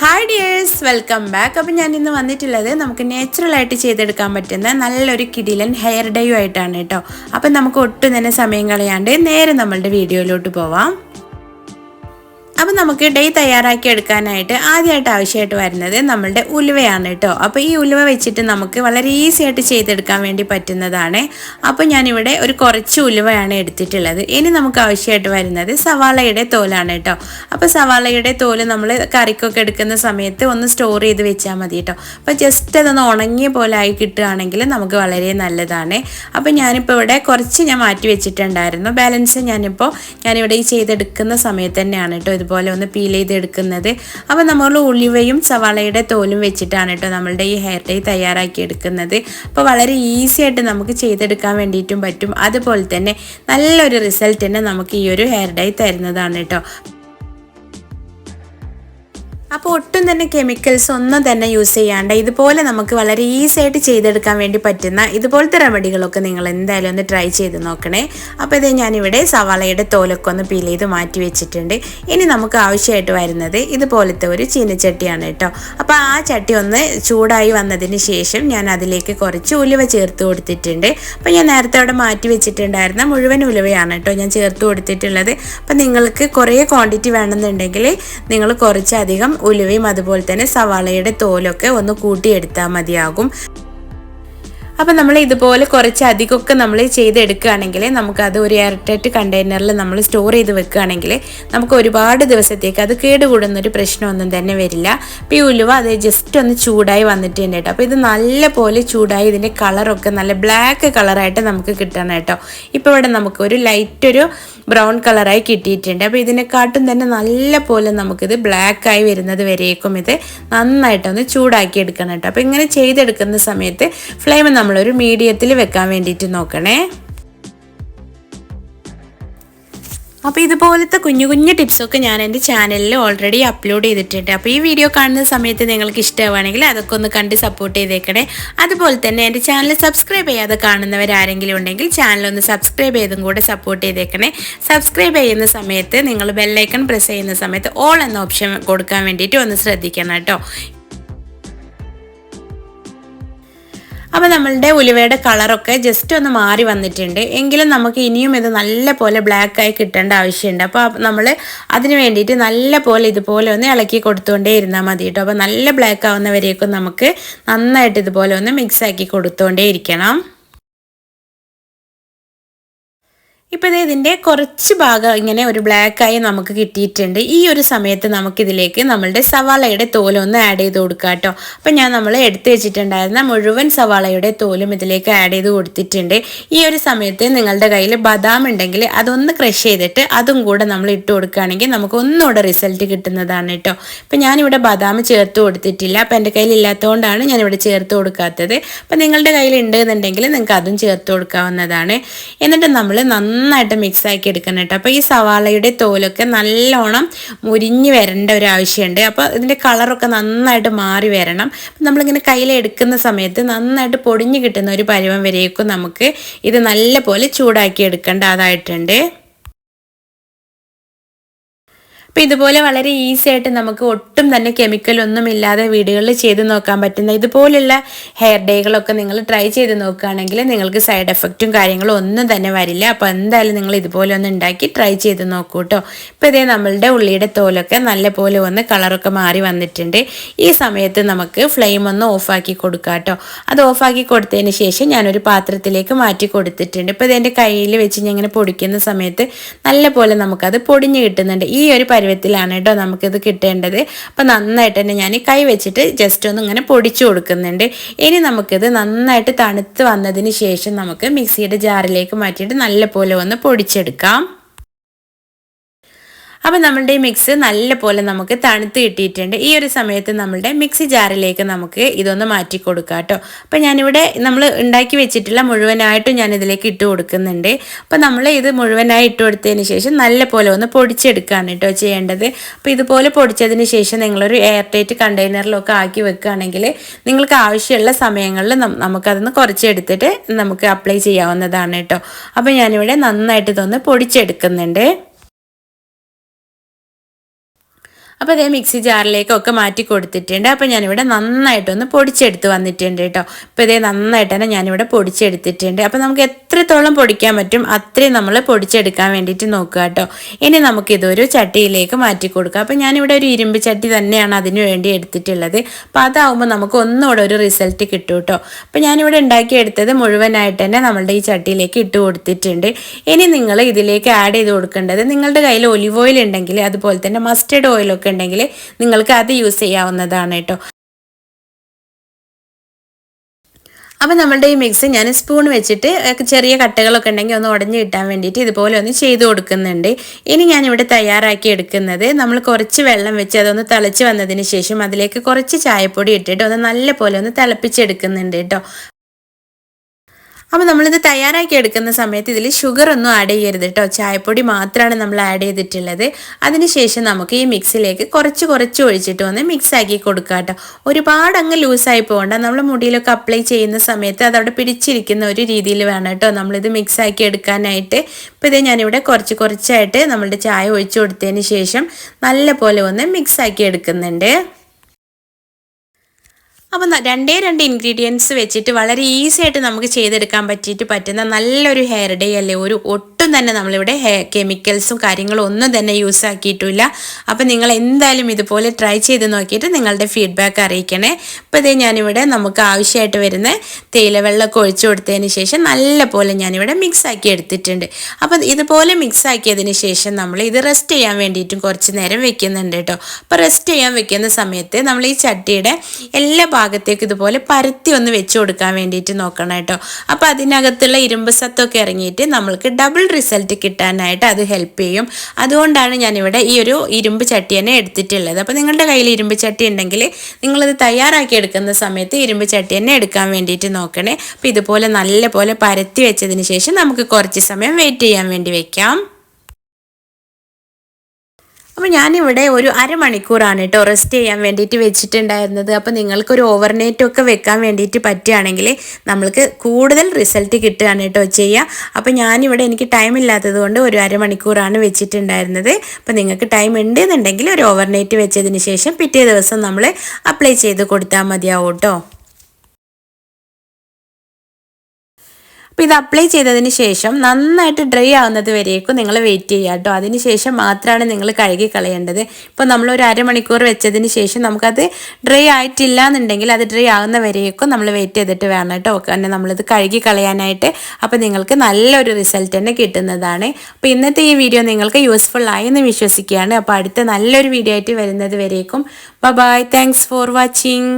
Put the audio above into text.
Hi dears welcome back അപ്പം ഞാൻ ഇന്ന് വന്നിട്ടുള്ളത് നമുക്ക് നാച്ചുറലായിട്ട് ചെയ്തെടുക്കാൻ പറ്റുന്ന നല്ലൊരു കിടിലൻ ഹെയർ ഡേയും ആയിട്ടാണ് കേട്ടോ. അപ്പം നമുക്ക് ഒട്ടും തന്നെ സമയം കളയാണ്ട് നേരെ നമ്മളുടെ വീഡിയോയിലോട്ട് പോവാം. അപ്പം നമുക്ക് ഡേ തയ്യാറാക്കി എടുക്കാനായിട്ട് ആദ്യമായിട്ട് ആവശ്യമായിട്ട് വരുന്നത് നമ്മളുടെ ഉലുവയാണ് കേട്ടോ. അപ്പോൾ ഈ ഉലുവ വെച്ചിട്ട് നമുക്ക് വളരെ ഈസി ആയിട്ട് ചെയ്തെടുക്കാൻ വേണ്ടി പറ്റുന്നതാണ്. അപ്പോൾ ഞാനിവിടെ ഒരു കുറച്ച് ഉലുവയാണ് എടുത്തിട്ടുള്ളത്. ഇനി നമുക്ക് ആവശ്യമായിട്ട് വരുന്നത് സവാളയുടെ തോലാണ് കേട്ടോ. അപ്പോൾ സവാളയുടെ തോൽ നമ്മൾ കറിക്കൊക്കെ എടുക്കുന്ന സമയത്ത് ഒന്ന് സ്റ്റോർ ചെയ്ത് വെച്ചാൽ മതി കേട്ടോ. അപ്പോൾ ജസ്റ്റ് അതൊന്ന് ഉണങ്ങിയ പോലെ ആയി കിട്ടുകയാണെങ്കിൽ നമുക്ക് വളരെ നല്ലതാണ്. അപ്പോൾ ഞാനിപ്പോൾ ഇവിടെ കുറച്ച് ഞാൻ മാറ്റി വെച്ചിട്ടുണ്ടായിരുന്നു. ബാലൻസ് ഞാനിപ്പോൾ ഞാനിവിടെ ഈ ചെയ്തെടുക്കുന്ന സമയത്ത് തന്നെയാണ് കേട്ടോ ഇതുപോലെ ഒന്ന് പീൽ ചെയ്തെടുക്കുന്നത്. അപ്പോൾ നമ്മൾ ഉളിവയും സവാളയുടെ തോലും വെച്ചിട്ടാണ് കേട്ടോ നമ്മളുടെ ഈ ഹെയർ ഡൈ തയ്യാറാക്കി എടുക്കുന്നത് അപ്പോൾ വളരെ ഈസി ആയിട്ട് നമുക്ക് ചെയ്തെടുക്കാൻ വേണ്ടിയിട്ടും പറ്റും. അതുപോലെ തന്നെ നല്ലൊരു റിസൾട്ട് തന്നെ നമുക്ക് ഈ ഒരു ഹെയർ ഡൈ തരുന്നതാണ് കേട്ടോ. അപ്പോൾ ഒട്ടും തന്നെ കെമിക്കൽസ് ഒന്നും തന്നെ യൂസ് ചെയ്യാണ്ട് ഇതുപോലെ നമുക്ക് വളരെ ഈസി ആയിട്ട് ചെയ്തെടുക്കാൻ വേണ്ടി പറ്റുന്ന ഇതുപോലത്തെ റെമഡികളൊക്കെ നിങ്ങൾ എന്തായാലും ഒന്ന് ട്രൈ ചെയ്ത് നോക്കണേ. അപ്പോൾ ഇത് ഞാനിവിടെ സവാളയുടെ തോലൊക്കെ ഒന്ന് പീൽ ചെയ്ത് മാറ്റി വെച്ചിട്ടുണ്ട്. ഇനി നമുക്ക് ആവശ്യമായിട്ട് വരുന്നത് ഇതുപോലത്തെ ഒരു ചീനച്ചട്ടിയാണ് കേട്ടോ. അപ്പോൾ ആ ചട്ടി ഒന്ന് ചൂടായി വന്നതിന് ശേഷം ഞാൻ അതിലേക്ക് കുറച്ച് ഉലുവ ചേർത്ത് കൊടുത്തിട്ടുണ്ട്. അപ്പോൾ ഞാൻ നേരത്തെ അവിടെ മാറ്റി വെച്ചിട്ടുണ്ടായിരുന്ന മുഴുവൻ ഉലുവയാണ് കേട്ടോ ഞാൻ ചേർത്ത് കൊടുത്തിട്ടുള്ളത്. അപ്പോൾ നിങ്ങൾക്ക് കുറേ ക്വാണ്ടിറ്റി വേണമെന്നുണ്ടെങ്കിൽ നിങ്ങൾ കുറച്ചധികം ഉലുവയും അതുപോലെ തന്നെ സവാളയുടെ തോലൊക്കെ ഒന്ന് കൂട്ടിയെടുത്താൽ മതിയാകും. അപ്പം നമ്മൾ ഇതുപോലെ കുറച്ച് അധികമൊക്കെ നമ്മൾ ചെയ്തെടുക്കുകയാണെങ്കിൽ നമുക്കത് ഒരു എയർടൈറ്റ് കണ്ടെയ്നറിൽ നമ്മൾ സ്റ്റോർ ചെയ്ത് വെക്കുകയാണെങ്കിൽ നമുക്ക് ഒരുപാട് ദിവസത്തേക്ക് അത് കേടുകൂടുന്നൊരു പ്രശ്നമൊന്നും തന്നെ വരില്ല. അപ്പം ഈ ഉലുവ അത് ജസ്റ്റ് ഒന്ന് ചൂടായി വന്നിട്ടുണ്ട് കേട്ടോ. അപ്പോൾ ഇത് നല്ല പോലെ ചൂടായി ഇതിന്റെ കളറൊക്കെ നല്ല ബ്ലാക്ക് കളറായിട്ട് നമുക്ക് കിട്ടണം കേട്ടോ. ഇപ്പോൾ ഇവിടെ നമുക്ക് ഒരു ലൈറ്റ് ഒരു ബ്രൗൺ കളറായി കിട്ടിയിട്ടുണ്ട്. അപ്പോൾ ഇതിനെക്കാട്ടും തന്നെ നല്ല പോലെ നമുക്കിത് ബ്ലാക്കായി വരുന്നത് വരേക്കും ഇത് നന്നായിട്ടൊന്ന് ചൂടാക്കി എടുക്കണം കേട്ടോ. അപ്പോൾ ഇങ്ങനെ ചെയ്തെടുക്കുന്ന സമയത്ത് ഫ്ലെയിം നമ്മളൊരു മീഡിയത്തിൽ വെക്കാൻ വേണ്ടിയിട്ട് നോക്കണേ. അപ്പോൾ ഇതുപോലത്തെ കുഞ്ഞു കുഞ്ഞു ടിപ്സൊക്കെ ഞാൻ എന്റെ ചാനലിൽ ഓൾറെഡി അപ്ലോഡ് ചെയ്തിട്ടുണ്ട്. അപ്പോൾ ഈ വീഡിയോ കാണുന്ന സമയത്ത് നിങ്ങൾക്ക് ഇഷ്ടമാണെങ്കിൽ അതൊക്കെ ഒന്ന് കണ്ട് സപ്പോർട്ട് ചെയ്തേക്കണേ. അതുപോലെ തന്നെ എന്റെ ചാനൽ സബ്സ്ക്രൈബ് ചെയ്യാതെ കാണുന്നവരാരെങ്കിലും ഉണ്ടെങ്കിൽ ചാനൽ ഒന്ന് സബ്സ്ക്രൈബ് ചെയ്തും കൂടെ സപ്പോർട്ട് ചെയ്തേക്കണേ. സബ്സ്ക്രൈബ് ചെയ്യുന്ന സമയത്ത് നിങ്ങൾ ബെല്ലൈക്കൺ പ്രസ് ചെയ്യുന്ന സമയത്ത് ഓൾ എന്ന ഓപ്ഷൻ കൊടുക്കാൻ വേണ്ടിയിട്ട് ഒന്ന് ശ്രദ്ധിക്കണം കേട്ടോ. അപ്പോൾ നമ്മളുടെ ഉലുവയുടെ കളറൊക്കെ ജസ്റ്റ് ഒന്ന് മാറി വന്നിട്ടുണ്ട്. എങ്കിലും നമുക്ക് ഇനിയും ഇത് നല്ല പോലെ ബ്ലാക്കായി കിട്ടേണ്ട ആവശ്യമുണ്ട്. അപ്പോൾ നമ്മൾ അതിന് വേണ്ടിയിട്ട് നല്ല പോലെ ഇതുപോലെ ഒന്ന് ഇളക്കി കൊടുത്തുകൊണ്ടേ ഇരുന്നാൽ മതി കേട്ടോ. അപ്പോൾ നല്ല ബ്ലാക്ക് ആവുന്നവരേക്കും നമുക്ക് നന്നായിട്ട് ഇതുപോലെ ഒന്ന് മിക്സ് ആക്കി കൊടുത്തുകൊണ്ടേ ഇരിക്കണം. ഇപ്പോൾ ഇതിന്റെ കുറച്ച് ഭാഗം ഇങ്ങനെ ഒരു ബ്ലാക്കായി നമുക്ക് കിട്ടിയിട്ടുണ്ട്. ഈ ഒരു സമയത്ത് നമുക്കിതിലേക്ക് നമ്മളുടെ സവാളയുടെ തോലൊന്ന് ആഡ് ചെയ്ത് കൊടുക്കുക കേട്ടോ. അപ്പം ഞാൻ നമ്മൾ എടുത്തു വെച്ചിട്ടുണ്ടായിരുന്ന മുഴുവൻ സവാളയുടെ തോലും ഇതിലേക്ക് ആഡ് ചെയ്ത് കൊടുത്തിട്ടുണ്ട്. ഈ ഒരു സമയത്ത് നിങ്ങളുടെ കയ്യിൽ ബദാം ഉണ്ടെങ്കിൽ അതൊന്ന് ക്രഷ് ചെയ്തിട്ട് അതും കൂടെ നമ്മൾ ഇട്ട് കൊടുക്കുകയാണെങ്കിൽ നമുക്ക് ഒന്നുകൂടെ റിസൾട്ട് കിട്ടുന്നതാണ് കേട്ടോ. അപ്പം ഞാനിവിടെ ബദാം ചേർത്ത് കൊടുത്തിട്ടില്ല. അപ്പം എന്റെ കയ്യിൽ ഇല്ലാത്തതുകൊണ്ടാണ് ഞാനിവിടെ ചേർത്ത് കൊടുക്കാത്തത്. അപ്പം നിങ്ങളുടെ കയ്യിൽ ഉണ്ടെന്നുണ്ടെങ്കിൽ നിങ്ങൾക്ക് അതും ചേർത്ത് കൊടുക്കാവുന്നതാണ്. എന്നിട്ട് നമ്മൾ നന്നായി നന്നായിട്ട് മിക്സ് ആക്കി എടുക്കണം കേട്ടോ അപ്പോൾ ഈ സവാളയുടെ തോലൊക്കെ നല്ലോണം മുരിഞ്ഞ് വരേണ്ട ഒരു ആവശ്യമുണ്ട്. അപ്പോൾ ഇതിന്റെ കളറൊക്കെ നന്നായിട്ട് മാറി വരണം. അപ്പം നമ്മളിങ്ങനെ കയ്യിലെടുക്കുന്ന സമയത്ത് നന്നായിട്ട് പൊടിഞ്ഞ് കിട്ടുന്ന ഒരു പരുവം വരേക്കും നമുക്ക് ഇത് നല്ല പോലെ ചൂടാക്കി എടുക്കേണ്ടതായിട്ടുണ്ട്. അപ്പോൾ ഇതുപോലെ വളരെ ഈസി ആയിട്ട് നമുക്ക് ഒട്ടും തന്നെ കെമിക്കൽ ഒന്നും ഇല്ലാതെ വീടുകളിൽ ചെയ്ത് നോക്കാൻ പറ്റുന്ന ഇതുപോലുള്ള ഹെയർ ഡേകളൊക്കെ നിങ്ങൾ ട്രൈ ചെയ്ത് നോക്കുകയാണെങ്കിൽ നിങ്ങൾക്ക് സൈഡ് എഫക്റ്റും കാര്യങ്ങളും ഒന്നും തന്നെ വരില്ല. അപ്പോൾ എന്തായാലും നിങ്ങൾ ഇതുപോലെ ഒന്ന് ഉണ്ടാക്കി ട്രൈ ചെയ്ത് നോക്കൂ കേട്ടോ ഇപ്പോൾ ഇതേ നമ്മളുടെ ഉള്ളിയുടെ തോലൊക്കെ നല്ല പോലെ ഒന്ന് കളറൊക്കെ മാറി വന്നിട്ടുണ്ട്. ഈ സമയത്ത് നമുക്ക് ഫ്ലെയിം ഒന്ന് ഓഫാക്കി കൊടുക്കാം കേട്ടോ അത് ഓഫാക്കി കൊടുത്തതിന് ശേഷം ഞാനൊരു പാത്രത്തിലേക്ക് മാറ്റി കൊടുത്തിട്ടുണ്ട്. ഇപ്പോൾ ഇതെന്റെ കയ്യിൽ വെച്ച് ഞാൻ ഇങ്ങനെ പൊടിക്കുന്ന സമയത്ത് നല്ല പോലെ നമുക്കത് പൊടിഞ്ഞ് കിട്ടുന്നുണ്ട്. ഈ ഒരു പരുവത്തിലാണ് കേട്ടോ നമുക്കിത് കിട്ടേണ്ടത്. അപ്പം നന്നായിട്ട് തന്നെ ഞാൻ കൈ വെച്ചിട്ട് ജസ്റ്റ് ഒന്ന് ഇങ്ങനെ പൊടിച്ചു കൊടുക്കുന്നുണ്ട്. ഇനി നമുക്കിത് നന്നായിട്ട് തണുത്ത് വന്നതിന് ശേഷം നമുക്ക് മിക്സിയുടെ ജാറിലേക്ക് മാറ്റിയിട്ട് നല്ല പോലെ ഒന്ന് പൊടിച്ചെടുക്കാം. അപ്പോൾ നമ്മളുടെ മിക്സ് നല്ല പോലെ നമുക്ക് തണുത്ത് കിട്ടിയിട്ടുണ്ട്. ഈ ഒരു സമയത്ത് നമ്മളുടെ മിക്സി ജാറിലേക്ക് നമുക്ക് ഇതൊന്ന് മാറ്റി കൊടുക്കാം കേട്ടോ. അപ്പോൾ ഞാനിവിടെ നമ്മൾ ഉണ്ടാക്കി വെച്ചിട്ടുള്ള മുഴുവനായിട്ടും ഞാൻ ഇതിലേക്ക് ഇട്ട് കൊടുക്കുന്നുണ്ട്. അപ്പോൾ നമ്മൾ ഇത് മുഴുവനായി ഇട്ട് കൊടുത്തതിന് ശേഷം നല്ല പോലെ ഒന്ന് പൊടിച്ചെടുക്കുകയാണ് കേട്ടോ ചെയ്യേണ്ടത്. അപ്പോൾ ഇതുപോലെ പൊടിച്ചതിന് ശേഷം നിങ്ങളൊരു എയർ ടൈറ്റ് കണ്ടെയ്നറിലൊക്കെ ആക്കി വെക്കുകയാണെങ്കിൽ നിങ്ങൾക്ക് ആവശ്യമുള്ള സമയങ്ങളിൽ നമുക്കതൊന്ന് കുറച്ചെടുത്തിട്ട് നമുക്ക് അപ്ലൈ ചെയ്യാവുന്നതാണ് കേട്ടോ. അപ്പോൾ ഞാനിവിടെ നന്നായിട്ട് ഇതൊന്ന് പൊടിച്ചെടുക്കുന്നുണ്ട്. അപ്പോൾ അതേ മിക്സി ജാറിലേക്കൊക്കെ മാറ്റി കൊടുത്തിട്ടുണ്ട്. അപ്പോൾ ഞാനിവിടെ നന്നായിട്ടൊന്ന് പൊടിച്ചെടുത്ത് വന്നിട്ടുണ്ട് കേട്ടോ. അപ്പോൾ ഇതേ നന്നായിട്ട് തന്നെ ഞാനിവിടെ പൊടിച്ചെടുത്തിട്ടുണ്ട്. അപ്പോൾ നമുക്ക് എത്രത്തോളം പൊടിക്കാൻ പറ്റും അത്രയും നമ്മൾ പൊടിച്ചെടുക്കാൻ വേണ്ടിയിട്ട് നോക്കുക കേട്ടോ. ഇനി നമുക്കിതൊരു ചട്ടിയിലേക്ക് മാറ്റി കൊടുക്കാം. അപ്പോൾ ഞാനിവിടെ ഒരു ഇരുമ്പ് ചട്ടി തന്നെയാണ് അതിന് വേണ്ടി എടുത്തിട്ടുള്ളത്. അപ്പോൾ അതാവുമ്പോൾ നമുക്ക് ഒന്നുകൂടെ ഒരു റിസൾട്ട് കിട്ടും കേട്ടോ. അപ്പോൾ ഞാനിവിടെ ഉണ്ടാക്കിയെടുത്തത് മുഴുവനായിട്ട് തന്നെ നമ്മളുടെ ഈ ചട്ടിയിലേക്ക് ഇട്ട് കൊടുത്തിട്ടുണ്ട്. ഇനി നിങ്ങൾ ഇതിലേക്ക് ആഡ് ചെയ്ത് കൊടുക്കേണ്ടത് നിങ്ങളുടെ കയ്യിൽ ഒലിവ് ഓയിൽ ഉണ്ടെങ്കിൽ അതുപോലെ തന്നെ മസ്റ്റേഡ് ഓയിലൊക്കെ ഉണ്ടെങ്കിൽ നിങ്ങൾക്ക് അത് യൂസ് ചെയ്യാവുന്നതാണ് കേട്ടോ. അപ്പം നമ്മളുടെ ഈ മിക്സ് ഞാൻ സ്പൂൺ വെച്ചിട്ട് ചെറിയ കട്ടകളൊക്കെ ഉണ്ടെങ്കിൽ ഒന്ന് ഉടഞ്ഞു കിട്ടാൻ വേണ്ടിയിട്ട് ഇതുപോലെ ഒന്ന് ചെയ്ത് കൊടുക്കുന്നുണ്ട്. ഇനി ഞാനിവിടെ തയ്യാറാക്കി എടുക്കുന്നത് നമ്മൾ കുറച്ച് വെള്ളം വെച്ച് അതൊന്ന് തിളച്ച് വന്നതിന് ശേഷം അതിലേക്ക് കുറച്ച് ചായപ്പൊടി ഇട്ടിട്ട് ഒന്ന് നല്ല പോലെ ഒന്ന് തിളപ്പിച്ചെടുക്കുന്നുണ്ട് കേട്ടോ. അപ്പോൾ നമ്മളിത് തയ്യാറാക്കി എടുക്കുന്ന സമയത്ത് ഇതിൽ ഷുഗർ ഒന്നും ആഡ് ചെയ്യരുത് കേട്ടോ ചായപ്പൊടി മാത്രമാണ് നമ്മൾ ആഡ് ചെയ്തിട്ടുള്ളത്. അതിനുശേഷം നമുക്ക് ഈ മിക്സിലേക്ക് കുറച്ച് കുറച്ച് ഒഴിച്ചിട്ട് വന്ന് മിക്സ് ആക്കി കൊടുക്കുക കേട്ടോ ഒരുപാട് അങ്ങ് ലൂസായി പോകണ്ട. നമ്മൾ മുടിയിലൊക്കെ അപ്ലൈ ചെയ്യുന്ന സമയത്ത് അതവിടെ പിടിച്ചിരിക്കുന്ന ഒരു രീതിയിൽ വേണം കേട്ടോ നമ്മളിത് മിക്സ് ആക്കി എടുക്കാനായിട്ട്. ഇപ്പോൾ ഇത് ഞാനിവിടെ കുറച്ച് കുറച്ചായിട്ട് നമ്മളുടെ ചായ ഒഴിച്ചു കൊടുത്തതിന് ശേഷം നല്ല പോലെ ഒന്ന് മിക്സ് ആക്കി എടുക്കുന്നുണ്ട്. അപ്പം രണ്ടേ രണ്ട് ഇൻഗ്രീഡിയൻസ് വെച്ചിട്ട് വളരെ ഈസി ആയിട്ട് നമുക്ക് ചെയ്തെടുക്കാൻ പറ്റിയിട്ട് പറ്റുന്ന നല്ലൊരു ഹെയർ ഡേ അല്ലേ? ഒരു തന്നെ നമ്മളിവിടെ കെമിക്കൽസും കാര്യങ്ങളും ഒന്നും തന്നെ യൂസ് ആക്കിയിട്ടില്ല. അപ്പം നിങ്ങൾ എന്തായാലും ഇതുപോലെ ട്രൈ ചെയ്ത് നോക്കിയിട്ട് നിങ്ങളുടെ ഫീഡ്ബാക്ക് അറിയിക്കണേ. അപ്പോൾ ഇതേ ഞാനിവിടെ നമുക്ക് ആവശ്യമായിട്ട് വരുന്ന തേയിലവെള്ളമൊക്കെ ഒഴിച്ചു കൊടുത്തതിന് ശേഷം നല്ല പോലെ ഞാനിവിടെ മിക്സ് ആക്കി എടുത്തിട്ടുണ്ട്. അപ്പം ഇതുപോലെ മിക്സ് ആക്കിയതിന് ശേഷം നമ്മൾ ഇത് റെസ്റ്റ് ചെയ്യാൻ വേണ്ടിയിട്ടും കുറച്ച് നേരം വെക്കുന്നുണ്ട് കേട്ടോ. അപ്പോൾ റെസ്റ്റ് ചെയ്യാൻ വെക്കുന്ന സമയത്ത് നമ്മൾ ഈ ചട്ടിയുടെ എല്ലാ ഭാഗത്തേക്കും ഇതുപോലെ പരത്തി ഒന്ന് വെച്ച് കൊടുക്കാൻ വേണ്ടിയിട്ട് നോക്കണം കേട്ടോ. അപ്പോൾ അതിനകത്തുള്ള ഇരുമ്പ് സത്തൊക്കെ ഇറങ്ങിയിട്ട് നമ്മൾക്ക് ഡബിൾ റിസൾട്ട് കിട്ടാനായിട്ട് അത് ഹെൽപ്പ് ചെയ്യും. അതുകൊണ്ടാണ് ഞാനിവിടെ ഈ ഒരു ഇരുമ്പ് ചട്ടി തന്നെ എടുത്തിട്ടുള്ളത്. അപ്പോൾ നിങ്ങളുടെ കയ്യിൽ ഇരുമ്പ് ചട്ടി ഉണ്ടെങ്കിൽ നിങ്ങളിത് തയ്യാറാക്കി എടുക്കുന്ന സമയത്ത് ഇരുമ്പ് ചട്ടി തന്നെ എടുക്കാൻ വേണ്ടിയിട്ട് നോക്കണേ. അപ്പോൾ ഇതുപോലെ നല്ല പോലെ പരത്തി വെച്ചതിന് ശേഷം നമുക്ക് കുറച്ച് സമയം വെയിറ്റ് ചെയ്യാൻ വേണ്ടി വെക്കാം. അപ്പോൾ ഞാനിവിടെ ഒരു അരമണിക്കൂറാണ് കേട്ടോ റെസ്റ്റ് ചെയ്യാൻ വേണ്ടിയിട്ട് വെച്ചിട്ടുണ്ടായിരുന്നത്. അപ്പോൾ നിങ്ങൾക്ക് ഒരു ഓവർനൈറ്റ് ഒക്കെ വെക്കാൻ വേണ്ടിയിട്ട് പറ്റുകയാണെങ്കിൽ നമ്മൾക്ക് കൂടുതൽ റിസൾട്ട് കിട്ടുകയാണ് കേട്ടോ ചെയ്യുക അപ്പോൾ ഞാനിവിടെ എനിക്ക് ടൈം ഇല്ലാത്തത് കൊണ്ട് ഒരു അരമണിക്കൂറാണ് വെച്ചിട്ടുണ്ടായിരുന്നത്. അപ്പോൾ നിങ്ങൾക്ക് ടൈം ഉണ്ടെന്നുണ്ടെങ്കിൽ ഒരു ഓവർനൈറ്റ് വെച്ചതിന് ശേഷം പിറ്റേ ദിവസം നമ്മൾ അപ്ലൈ ചെയ്ത് കൊടുത്താൽ മതിയാവും കേട്ടോ. അപ്പോൾ ഇത് അപ്ലൈ ചെയ്തതിന് ശേഷം നന്നായിട്ട് ഡ്രൈ ആവുന്നത് വരേക്കും നിങ്ങൾ വെയിറ്റ് ചെയ്യുക കേട്ടോ അതിന് ശേഷം മാത്രമാണ് നിങ്ങൾ കഴുകി കളയേണ്ടത്. ഇപ്പോൾ നമ്മൾ ഒരു അരമണിക്കൂർ വെച്ചതിന് ശേഷം നമുക്കത് ഡ്രൈ ആയിട്ടില്ല എന്നുണ്ടെങ്കിൽ അത് ഡ്രൈ ആകുന്ന വരേക്കും നമ്മൾ വെയിറ്റ് ചെയ്തിട്ട് വേണം കേട്ടോ കാരണം നമ്മളിത് കഴുകി കളയാനായിട്ട് അപ്പോൾ നിങ്ങൾക്ക് നല്ലൊരു റിസൾട്ട് തന്നെ കിട്ടുന്നതാണ്. അപ്പോൾ ഇന്നത്തെ ഈ വീഡിയോ നിങ്ങൾക്ക് യൂസ്ഫുൾ ആയി എന്ന് വിശ്വസിക്കുകയാണ്. അപ്പോൾ അടുത്ത നല്ലൊരു വീഡിയോ ആയിട്ട് വരുന്നത് വരേക്കും. Bye thanks for watching